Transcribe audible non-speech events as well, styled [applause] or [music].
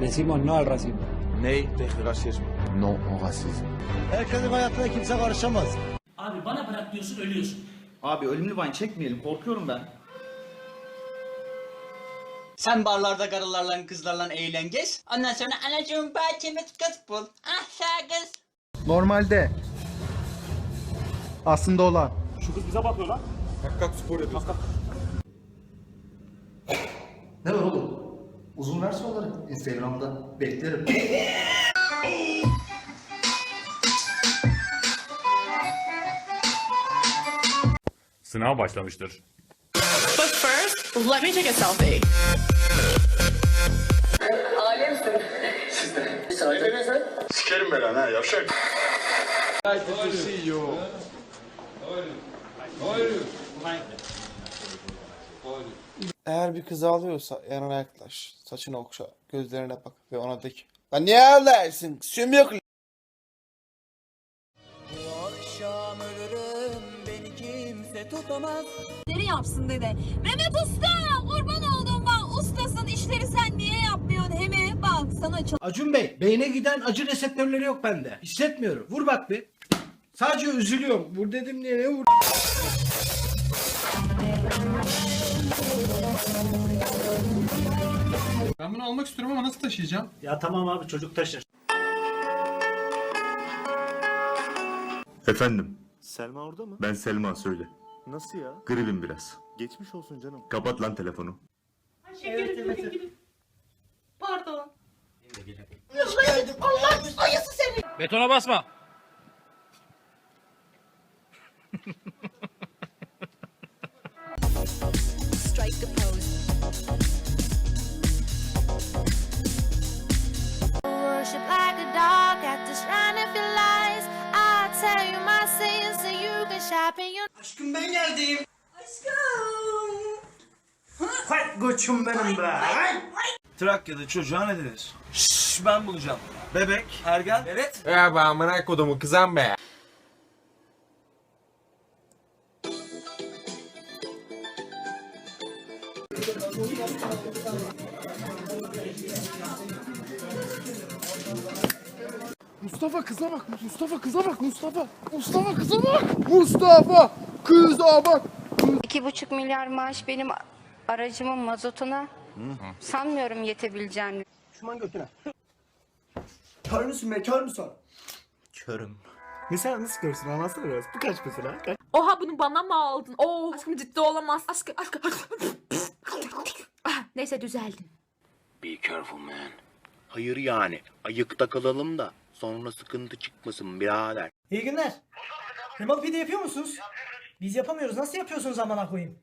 Decimos no al racismo. Ney racismo. Non au racisme. Herkesin hayatına kimse karışamaz. Abi bana bırak diyorsun ölüyorsun. Abi ölümlü vine çekmeyelim korkuyorum ben. Sen barlarda karılarla kızlarla eğlen gez. Ondan sonra anacığım bahçemi kız bul. Ah sağ kız. Normalde. Aslında olan. Ne var oğlum? Uzun versiyonları Instagram'da beklerim. Sınav başlamıştır. But first, let me take a selfie. Sikerim ben ha yavşak. Eğer bir kız ağlıyorsa yanına yaklaş. Saçını okşa. Gözlerine bak ve ona de ki. Lan niye ağlarsın? Sümük Nereye yapsın dede. Mehmet Usta! Kurban oldum bak. Ustasın işleri sen niye yapmıyorsun? Hemi bak sana çok... Acun Bey, beyne giden acı reseptörleri yok bende. Hissetmiyorum. Vur bak bir. Sadece üzülüyorum. Vur dedim diye ne vur? Ben bunu almak istiyorum ama nasıl taşıyacağım? Ya tamam abi çocuk taşır. Efendim Selma orada mı? ben Selma söyle. Nasıl ya? Gribim biraz. Geçmiş olsun canım. Kapat lan telefonu. Betona basma. Strike the pose. Sharpen your... Aşkım ben geldim. Aşkım. Hay koçum benim be. Trakya'da çocuğa ne denir? Şşş ben bulacağım. Bebek, ergen, evet. Ya ben amına kodumu kızan be. Mustafa kıza bak. Mustafa kıza bak. Mustafa. Mustafa kıza bak. Mustafa kıza bak. İki buçuk milyar maaş benim aracımın mazotuna sanmıyorum yetebileceğini. Şuman götüne. Kör müsün be kör müsün? Körüm. Mesela nasıl görsün anlatsana biraz. Bu kaç mesela? Kaç? Oha bunu bana mı aldın? Oo aşkım ciddi olamaz. Aşkım aşkım. Ah, [laughs] Neyse düzeldim. Be careful man. Hayır yani. Ayıkta kalalım da sonra sıkıntı çıkmasın birader. İyi günler. Kıymalı pide yapıyor musunuz? Biz yapamıyoruz. Nasıl yapıyorsunuz amına koyayım?